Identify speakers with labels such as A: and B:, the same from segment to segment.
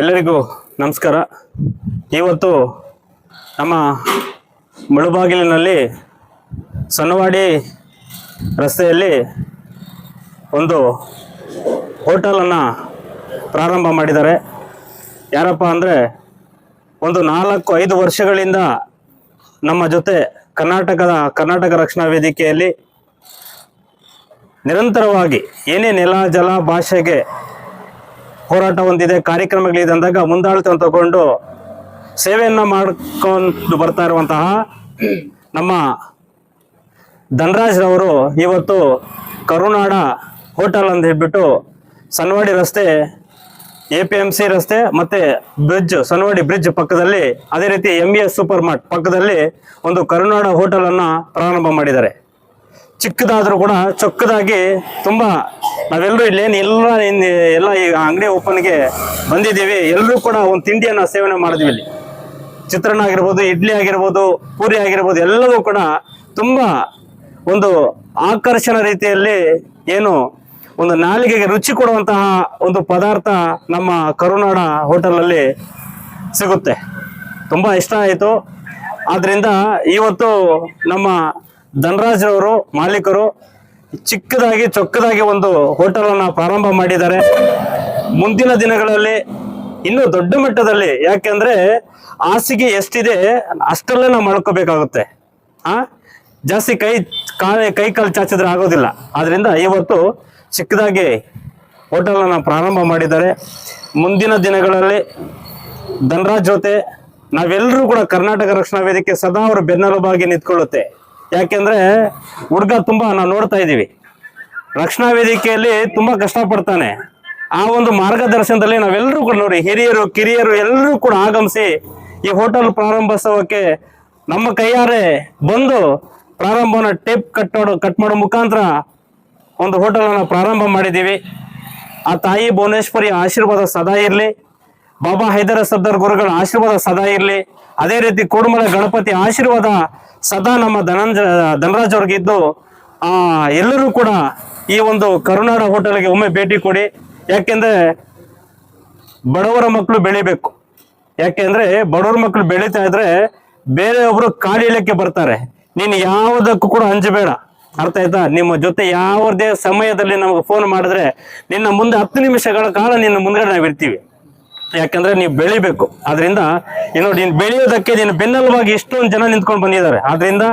A: ಎಲ್ಲರಿಗೂ ನಮಸ್ಕಾರ. ಇವತ್ತು ನಮ್ಮ ಮುಳುಬಾಗಿಲಿನಲ್ಲಿ ಸನ್ನವಾಡಿ ರಸ್ತೆಯಲ್ಲಿ ಒಂದು ಹೋಟೆಲನ್ನು ಪ್ರಾರಂಭ ಮಾಡಿದ್ದಾರೆ. ಯಾರಪ್ಪ ಅಂದರೆ ಒಂದು ನಾಲ್ಕು ಐದು ವರ್ಷಗಳಿಂದ ನಮ್ಮ ಜೊತೆ ಕರ್ನಾಟಕದ ಕರ್ನಾಟಕ ರಕ್ಷಣಾ ವೇದಿಕೆಯಲ್ಲಿ ನಿರಂತರವಾಗಿ ಏನೇ ನೆಲ ಜಲ ಭಾಷೆಗೆ ಹೋರಾಟ ಹೊಂದಿದೆ ಕಾರ್ಯಕ್ರಮಗಳಿದೆ ಅಂದಾಗ ಮುಂದಾಳತ್ವ ತಗೊಂಡು ಸೇವೆಯನ್ನು ಮಾಡ್ಕೊಂಡು ಬರ್ತಾ ಇರುವಂತಹ ನಮ್ಮ ಧನರಾಜ್ರವರು ಇವತ್ತು ಕರುನಾಡ ಹೋಟೆಲ್ ಅಂತ ಹೇಳ್ಬಿಟ್ಟು ಸನ್ವಾಡಿ ರಸ್ತೆ, ಎ ಪಿ ಎಂ ಸಿ ರಸ್ತೆ ಮತ್ತೆ ಬ್ರಿಡ್ಜ್, ಸನ್ವಾಡಿ ಬ್ರಿಡ್ಜ್ ಪಕ್ಕದಲ್ಲಿ ಅದೇ ರೀತಿ M B S super mart ಪಕ್ಕದಲ್ಲಿ ಒಂದು ಕರುನಾಡ ಹೋಟೆಲ್ ಅನ್ನ ಪ್ರಾರಂಭ ಮಾಡಿದ್ದಾರೆ. ಚಿಕ್ಕದಾದ್ರೂ ಕೂಡ ಚೊಕ್ಕದಾಗಿ ತುಂಬಾ ನಾವೆಲ್ಲರೂ ಇಲ್ಲೇನು ಎಲ್ಲ ಎಲ್ಲ ಈ ಅಂಗಡಿ ಓಪನ್ಗೆ ಬಂದಿದ್ದೀವಿ. ಎಲ್ಲರೂ ಕೂಡ ಒಂದು ತಿಂಡಿಯನ್ನು ಸೇವನೆ ಮಾಡಿದ್ವಿ ಇಲ್ಲಿ. ಚಿತ್ರಾನ್ನ ಆಗಿರ್ಬೋದು, ಇಡ್ಲಿ ಆಗಿರ್ಬೋದು, ಪೂರಿ ಆಗಿರ್ಬೋದು, ಎಲ್ಲವೂ ಕೂಡ ತುಂಬಾ ಒಂದು ಆಕರ್ಷಣ ರೀತಿಯಲ್ಲಿ ಏನು ಒಂದು ನಾಲಿಗೆಗೆ ರುಚಿ ಕೊಡುವಂತಹ ಒಂದು ಪದಾರ್ಥ ನಮ್ಮ ಕರುನಾಡ ಹೋಟೆಲಲ್ಲಿ ಸಿಗುತ್ತೆ. ತುಂಬ ಇಷ್ಟ ಆಯಿತು. ಆದ್ದರಿಂದ ಇವತ್ತು ನಮ್ಮ ಧನರಾಜ್ರವರು ಮಾಲೀಕರು ಚಿಕ್ಕದಾಗಿ ಚೊಕ್ಕದಾಗಿ ಒಂದು ಹೋಟೆಲ್ ಅನ್ನ ಪ್ರಾರಂಭ ಮಾಡಿದ್ದಾರೆ. ಮುಂದಿನ ದಿನಗಳಲ್ಲಿ ಇನ್ನೂ ದೊಡ್ಡ ಮಟ್ಟದಲ್ಲಿ ಯಾಕೆಂದ್ರೆ ಹಾಸಿಗೆ ಎಷ್ಟಿದೆ ಅಷ್ಟರಲ್ಲೇ ನಾವು ಮಾಡ್ಕೋಬೇಕಾಗುತ್ತೆ. ಆ? ಜಾಸ್ತಿ ಕೈ ಕಾಲು ಕೈ ಕಾಲು ಚಾಚಿದ್ರೆ ಆಗೋದಿಲ್ಲ. ಆದ್ರಿಂದ ಇವತ್ತು ಚಿಕ್ಕದಾಗಿ ಹೋಟೆಲ್ ಅನ್ನ ಪ್ರಾರಂಭ ಮಾಡಿದ್ದಾರೆ. ಮುಂದಿನ ದಿನಗಳಲ್ಲಿ ಧನರಾಜ್ ಜೊತೆ ನಾವೆಲ್ಲರೂ ಕೂಡ ಕರ್ನಾಟಕ ರಕ್ಷಣಾ ವೇದಿಕೆ ಸದಾ ಅವರು ಬೆನ್ನೆಲುಬಾಗಿ ನಿಂತ್ಕೊಳ್ಳುತ್ತೆ. ಯಾಕೆಂದ್ರೆ ಹುಡುಗ ತುಂಬಾ ನಾವು ನೋಡ್ತಾ ಇದ್ದೀವಿ. ರಕ್ಷಣಾ ವೇದಿಕೆಯಲ್ಲಿ ತುಂಬಾ ಕಷ್ಟಪಡ್ತಾನೆ. ಆ ಒಂದು ಮಾರ್ಗದರ್ಶನದಲ್ಲಿ ನಾವೆಲ್ಲರೂ ಕೂಡ ನೋಡಿ, ಹಿರಿಯರು, ಕಿರಿಯರು ಎಲ್ಲರೂ ಕೂಡ ಆಗಮಿಸಿ ಈ ಹೋಟೆಲ್ ಪ್ರಾರಂಭೋತ್ಸವಕ್ಕೆ ನಮ್ಮ ಕೈಯಾರೆ ಬಂದು ಪ್ರಾರಂಭವನ್ನು ಟೇಪ್ ಕಟ್ ಮಾಡೋ ಕಟ್ ಮಾಡೋ ಮುಖಾಂತರ ಒಂದು ಹೋಟೆಲನ್ನು ಪ್ರಾರಂಭ ಮಾಡಿದ್ದೀವಿ. ಆ ತಾಯಿ ಭುವನೇಶ್ವರಿ ಆಶೀರ್ವಾದ ಸದಾ ಇರಲಿ. ಬಾಬಾ ಹೈದರ ಸರ್ದಾರ್ ಗುರುಗಳ ಆಶೀರ್ವಾದ ಸದಾ ಇರಲಿ. ಅದೇ ರೀತಿ ಕೋಡುಮಲೆ ಗಣಪತಿ ಆಶೀರ್ವಾದ ಸದಾ ನಮ್ಮ ಧನಂಜ, ಧನರಾಜ್ ಅವ್ರಿಗೆ ಇದ್ದು, ಆ, ಎಲ್ಲರೂ ಕೂಡ ಈ ಒಂದು ಕರುನಾಡ ಹೋಟೆಲ್ಗೆ ಒಮ್ಮೆ ಭೇಟಿ ಕೊಡಿ. ಯಾಕೆಂದ್ರೆ ಬಡವರ ಮಕ್ಕಳು ಬೆಳಿಬೇಕು. ಯಾಕೆಂದ್ರೆ ಬಡವರ ಮಕ್ಕಳು ಬೆಳೀತಾ ಇದ್ರೆ ಬೇರೆಯೊಬ್ರು ಕಾಡಿಲಕ್ಕೆ ಬರ್ತಾರೆ. ನೀನು ಯಾವುದಕ್ಕೂ ಕೂಡ ಅಂಜಬೇಡ. ಅರ್ಥ ಆಯ್ತಾ? ನಿಮ್ಮ ಜೊತೆ ಯಾವುದೇ ಸಮಯದಲ್ಲಿ ನಮಗೆ ಫೋನ್ ಮಾಡಿದ್ರೆ ನಿನ್ನ ಮುಂದೆ ಹತ್ತು ನಿಮಿಷಗಳ ಕಾಲ ನಿನ್ನ ಮುಂದೆ ನಾವು ಇರ್ತೀವಿ ಯಾಕಂದ್ರೆ ನೀವು ಬೆಳಿಬೇಕು. ಆದ್ರಿಂದ ಇನ್ನು ನೀನು ಬೆಳೆಯೋದಕ್ಕೆ ನೀನು ಬೆನ್ನೆಲುಬಾಗಿ ಇಷ್ಟೊಂದು ಜನ ನಿಂತ್ಕೊಂಡು ಬಂದಿದ್ದಾರೆ. ಆದ್ರಿಂದ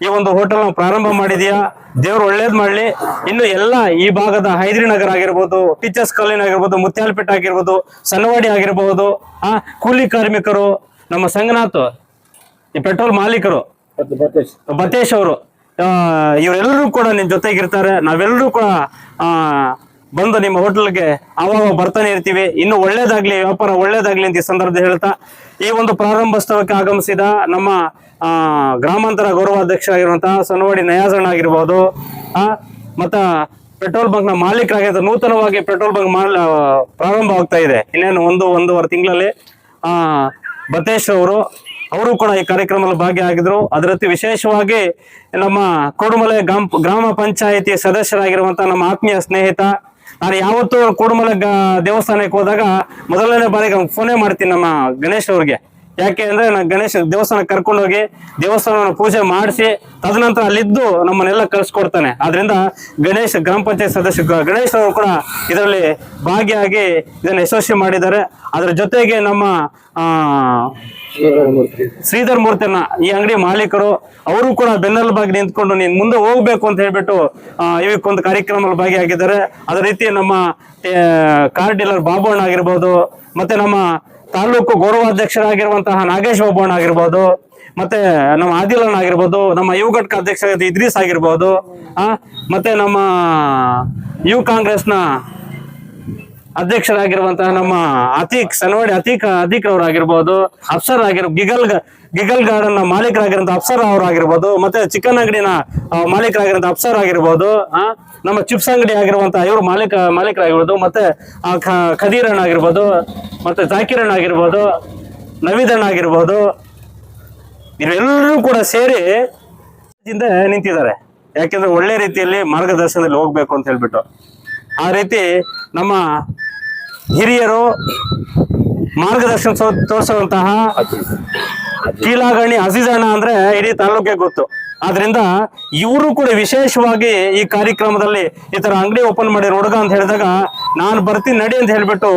A: ಈ ಒಂದು ಹೋಟೆಲ್ ನಾವು ಪ್ರಾರಂಭ ಮಾಡಿದೀಯಾ? ದೇವ್ರು ಒಳ್ಳೇದ್ ಮಾಡ್ಲಿ. ಇನ್ನು ಎಲ್ಲ ಈ ಭಾಗದ ಹೈದ್ರಿ ನಗರ ಆಗಿರ್ಬೋದು ಟೀಚರ್ಸ್ ಕಾಲೇಜ್ ಆಗಿರ್ಬೋದು ಮುತ್ಯಾಲಪೇಟೆ ಆಗಿರ್ಬೋದು ಸನ್ನವಾಡಿ ಆಗಿರ್ಬೋದು ಆ ಕೂಲಿ ಕಾರ್ಮಿಕರು ನಮ್ಮ ಸಂಗನಾಥ್ ಈ ಪೆಟ್ರೋಲ್ ಮಾಲೀಕರು ಬತೇಶ್ ಅವರು ಇವರೆಲ್ಲರೂ ಕೂಡ ನಿಮ್ ಜೊತೆಗಿರ್ತಾರೆ. ನಾವೆಲ್ಲರೂ ಕೂಡ ಆ, ಬಂದು ನಿಮ್ಮ ಹೋಟೆಲ್ಗೆ ಅವಾಗ ಬರ್ತಾನೆ ಇರ್ತೀವಿ. ಇನ್ನು ಒಳ್ಳೇದಾಗ್ಲಿ, ವ್ಯಾಪಾರ ಒಳ್ಳೇದಾಗ್ಲಿ ಅಂತ ಈ ಸಂದರ್ಭದಲ್ಲಿ ಹೇಳ್ತಾ, ಈ ಒಂದು ಪ್ರಾರಂಭೋತ್ಸವಕ್ಕೆ ಆಗಮಿಸಿದ ನಮ್ಮ ಗ್ರಾಮಾಂತರ ಗೌರವಾಧ್ಯಕ್ಷ ಆಗಿರುವಂತಹ ಸನವಾಡಿ ನಯಾಜಣ್ಣ ಆಗಿರ್ಬೋದು. ಮತ್ತ ಪೆಟ್ರೋಲ್ ಬಂಕ್ನ ಮಾಲೀಕರಾಗಿರ್ತಾರೆ ನೂತನವಾಗಿ ಪೆಟ್ರೋಲ್ ಬಂಕ್ ಪ್ರಾರಂಭ ಆಗ್ತಾ ಇದೆ. ಇನ್ನೇನು ಒಂದು, ಒಂದೂವರೆ ತಿಂಗಳಲ್ಲಿ, ಆ, ಬತೇಶ್ ಅವರು ಅವರು ಕೂಡ ಈ ಕಾರ್ಯಕ್ರಮದಲ್ಲಿ ಭಾಗಿಯಾಗಿದ್ರು. ಅದರ ಜೊತೆ ವಿಶೇಷವಾಗಿ ನಮ್ಮ ಕೋಡುಮಲೆ ಗ್ರಾಮ ಗ್ರಾಮ ಪಂಚಾಯಿತಿ ಸದಸ್ಯರಾಗಿರುವಂತಹ ನಮ್ಮ ಆತ್ಮೀಯ ಸ್ನೇಹಿತ ನಾನು ಯಾವತ್ತು ಕೋಡುಮಲೆ ದೇವಸ್ಥಾನಕ್ಕೆ ಹೋದಾಗ ಮೊದಲನೇ ಬಾರಿಗೆ ಫೋನೇ ಮಾಡ್ತೀನಿ ನಮ್ಮ ಗಣೇಶ್ ಅವ್ರಿಗೆ. ಯಾಕೆ ಅಂದ್ರೆ ನಾನು ಗಣೇಶ ದೇವಸ್ಥಾನ ಕರ್ಕೊಂಡು ಹೋಗಿ ದೇವಸ್ಥಾನವನ್ನು ಪೂಜೆ ಮಾಡಿಸಿ ತದನಂತರ ಅಲ್ಲಿದ್ದು ನಮ್ಮನ್ನೆಲ್ಲ ಕಳ್ಸಿಕೊಡ್ತಾನೆ. ಆದ್ರಿಂದ ಗಣೇಶ ಗ್ರಾಮ ಪಂಚಾಯತ್ ಸದಸ್ಯ ಗಣೇಶ್ ಅವರು ಕೂಡ ಇದರಲ್ಲಿ ಭಾಗಿಯಾಗಿ ಇದನ್ನು ಯಶಸ್ವಿ ಮಾಡಿದ್ದಾರೆ. ಅದರ ಜೊತೆಗೆ ನಮ್ಮ ಶ್ರೀಧರ್ ಮೂರ್ತಿಯನ್ನ ಈ ಅಂಗಡಿ ಮಾಲೀಕರು, ಅವರು ಕೂಡ ಬೆನ್ನೆಲುಬಾಗಿ ನಿಂತ್ಕೊಂಡು ನೀನ್ ಮುಂದೆ ಹೋಗ್ಬೇಕು ಅಂತ ಹೇಳ್ಬಿಟ್ಟು ಇವಕ್ಕೊಂದು ಕಾರ್ಯಕ್ರಮದಲ್ಲಿ ಭಾಗಿಯಾಗಿದ್ದಾರೆ. ಅದೇ ರೀತಿ ನಮ್ಮ ಕಾರ್ ಡೀಲರ್ ಬಾಬು ಆಗಿರ್ಬೋದು ಮತ್ತೆ ನಮ್ಮ ತಾಲೂಕು ಗೌರವಾಧ್ಯಕ್ಷರಾಗಿರುವಂತಹ ನಾಗೇಶ್ ಬಾಬಣ್ಣ ಆಗಿರ್ಬೋದು, ಮತ್ತೆ ನಮ್ಮ ಆದಿಲನ್ ಆಗಿರ್ಬೋದು, ನಮ್ಮ ಯುವ ಘಟಕ ಅಧ್ಯಕ್ಷ ಇದ್ರೀಸ್ ಆಗಿರ್ಬೋದು, ಆ, ಮತ್ತೆ ನಮ್ಮ ಯುವ ಕಾಂಗ್ರೆಸ್ನ ಅಧ್ಯಕ್ಷರಾಗಿರುವಂತಹ ನಮ್ಮ ಅತೀಕ್ ಸನವಾಡಿ ಅತೀಕ್ ಅತೀಕ್ ಅವರಾಗಿರ್ಬೋದು ಅಫ್ಸರ್ ಆಗಿರ್ ಗಿಗಲ್ ಗಿಗಲ್ ಗಾರ್ಡನ್ನ ಮಾಲೀಕರಾಗಿರುವಂತಹ ಅಫ್ಸರ್ ಅವರಾಗಿರ್ಬೋದು ಮತ್ತೆ ಚಿಕನ್ ಅಂಗಡಿನ ಮಾಲೀಕರಾಗಿರುವಂತಹ ಮಾಲೀಕರಾಗಿರುವಂತ ಅಫ್ಸರ್ ಆಗಿರ್ಬೋದು ನಮ್ಮ ಚಿಪ್ಸ್ ಅಂಗಡಿ ಆಗಿರುವಂತಹ ಇವರು ಮಾಲೀಕ ಮಾಲೀಕರಾಗಿರ್ಬೋದು ಮತ್ತೆ ಆ, ಖ- ಖದೀರ್ ಆಗಿರ್ಬೋದು ಮತ್ತೆ ಜಾಕಿರಣ್ಣ ಆಗಿರ್ಬೋದು ನವೀದಣ್ಣ ಆಗಿರ್ಬೋದು ಇವರೆಲ್ಲರೂ ಕೂಡ ಸೇರಿ ನಿಂತಿದ್ದಾರೆ. ಯಾಕೆಂದ್ರೆ ಒಳ್ಳೆ ರೀತಿಯಲ್ಲಿ ಮಾರ್ಗದರ್ಶನದಲ್ಲಿ ಹೋಗ್ಬೇಕು ಅಂತ ಹೇಳ್ಬಿಟ್ಟು. ಆ ರೀತಿ ನಮ್ಮ ಹಿರಿಯರು ಮಾರ್ಗದರ್ಶನ ತೋರಿಸುವಂತಹ ಕೀಲಾಗಣಿ ಅಜೀಜಣ್ಣ ಅಂದ್ರೆ ಇಡೀ ತಾಲೂಕೆ ಗೊತ್ತು. ಆದ್ರಿಂದ ಇವರು ಕೂಡ ವಿಶೇಷವಾಗಿ ಈ ಕಾರ್ಯಕ್ರಮದಲ್ಲಿ ಈ ತರ ಅಂಗಡಿ ಓಪನ್ ಮಾಡಿರೋ ಹುಡುಗ ಅಂತ ಹೇಳಿದಾಗ ನಾನು ಬರ್ತೀನಿ, ನಡಿ ಅಂತ ಹೇಳ್ಬಿಟ್ಟು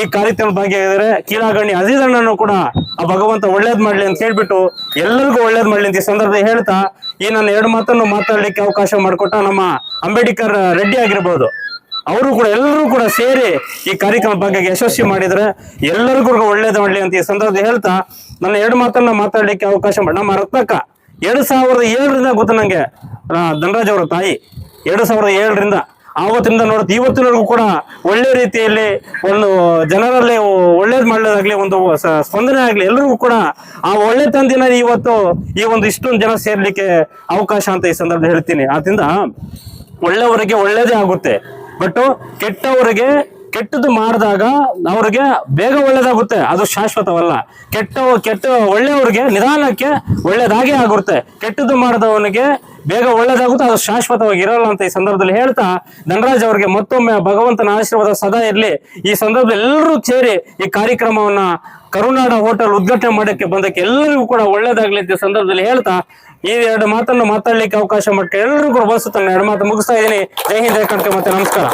A: ಈ ಕಾರ್ಯಕ್ರಮ ಭಾಗಿಯಾಗಿದ್ದಾರೆ. ಕೀಲಾಗಣಿ ಅಜೀಜಣ್ಣನು ಕೂಡ ಆ ಭಗವಂತ ಒಳ್ಳೇದ್ ಮಾಡ್ಲಿ ಅಂತ ಹೇಳ್ಬಿಟ್ಟು ಎಲ್ಲರಿಗೂ ಒಳ್ಳೇದ್ ಮಾಡ್ಲಿ ಅಂತ ಈ ಸಂದರ್ಭದಲ್ಲಿ ಹೇಳ್ತಾ ಈ ನನ್ನ ಎರಡು ಮಾತನ್ನು ಮಾತಾಡ್ಲಿಕ್ಕೆ ಅವಕಾಶ ಮಾಡಿಕೊಟ್ಟ ನಮ್ಮ ಅಂಬೇಡ್ಕರ್ ರೆಡ್ಡಿ ಆಗಿರ್ಬೋದು. ಅವರು ಕೂಡ ಎಲ್ಲರೂ ಕೂಡ ಸೇರಿ ಈ ಕಾರ್ಯಕ್ರಮ ಬಗ್ಗೆ ಯಶಸ್ವಿ ಮಾಡಿದ್ರೆ ಎಲ್ಲರಿಗೂ ಒಳ್ಳೇದು ಮಾಡಲಿ ಅಂತ ಈ ಸಂದರ್ಭದಲ್ಲಿ ಹೇಳ್ತಾ ನನ್ನ ಎರಡು ಮಾತನ್ನ ಮಾತಾಡ್ಲಿಕ್ಕೆ ಅವಕಾಶ ಮಾಡಿ ನಮ್ಮ ರತ್ನಕ್ಕ ಎರಡ್ ಸಾವಿರದ ಏಳರಿಂದ ಗೊತ್ತು ನಂಗೆ ಧನರಾಜ್ ಅವರ ತಾಯಿ. ಎರಡು ಸಾವಿರದ ಏಳರಿಂದ. ಆವತ್ತಿಂದ ನೋಡುತ್ತೆ ಇವತ್ತಿನವರೆಗೂ ಕೂಡ ಒಳ್ಳೆ ರೀತಿಯಲ್ಲಿ ಒಂದು ಜನರಲ್ಲಿ ಒಳ್ಳೇದು ಮಾಡೋದಾಗ್ಲಿ ಒಂದು ಸ್ಪಂದನೆ ಆಗಲಿ ಎಲ್ಲರಿಗೂ ಕೂಡ ಆ ಒಳ್ಳೆ ತಂದಿನ ಇವತ್ತು ಈ ಒಂದು ಇಷ್ಟೊಂದು ಜನ ಸೇರ್ಲಿಕ್ಕೆ ಅವಕಾಶ ಅಂತ ಈ ಸಂದರ್ಭದಲ್ಲಿ ಹೇಳ್ತೀನಿ. ಆದ್ರಿಂದ ಒಳ್ಳೆಯವರಿಗೆ ಒಳ್ಳೇದೇ ಆಗುತ್ತೆ. ಬಟ್ ಕೆಟ್ಟವರಿಗೆ ಕೆಟ್ಟದ್ದು ಮಾಡಿದಾಗ ಅವ್ರಿಗೆ ಬೇಗ ಒಳ್ಳೇದಾಗುತ್ತೆ. ಅದು ಶಾಶ್ವತವಲ್ಲ. ಕೆಟ್ಟ ಕೆಟ್ಟ ಒಳ್ಳೆಯವ್ರಿಗೆ ನಿಧಾನಕ್ಕೆ ಒಳ್ಳೇದಾಗೇ ಆಗುತ್ತೆ. ಕೆಟ್ಟದ್ದು ಮಾಡಿದವನಿಗೆ ಬೇಗ ಒಳ್ಳೇದಾಗುತ್ತೆ ಅದು ಶಾಶ್ವತವಾಗಿ ಇರಲ್ಲ ಅಂತ ಈ ಸಂದರ್ಭದಲ್ಲಿ ಹೇಳ್ತಾ ಧನರಾಜ್ ಅವರಿಗೆ ಮತ್ತೊಮ್ಮೆ ಭಗವಂತನ ಆಶೀರ್ವಾದ ಸದಾ ಇರಲಿ. ಈ ಸಂದರ್ಭದಲ್ಲಿ ಎಲ್ಲರೂ ಸೇರಿ ಈ ಕಾರ್ಯಕ್ರಮವನ್ನ ಕರುನಾಡ ಹೋಟೆಲ್ ಉದ್ಘಾಟನೆ ಮಾಡಕ್ಕೆ ಬಂದಕ್ಕೆ ಎಲ್ಲರಿಗೂ ಕೂಡ ಒಳ್ಳೇದಾಗ್ಲಿ ಅಂತ ಸಂದರ್ಭದಲ್ಲಿ ಹೇಳ್ತಾ ಈ ಎರಡು ಮಾತನ್ನು ಮಾತಾಡ್ಲಿಕ್ಕೆ ಅವಕಾಶ ಮಾಡ್ಕೊಂಡು ಎಲ್ಲರಿಗೂ ಬಸ್ಸು ಎರಡು ಮಾತು ಮುಗಿಸ್ತಾ ಇದ್ದೀನಿ. ಜೈ ಹಿಂದ್, ಜೈ ಮತ್ತೆ ನಮಸ್ಕಾರ.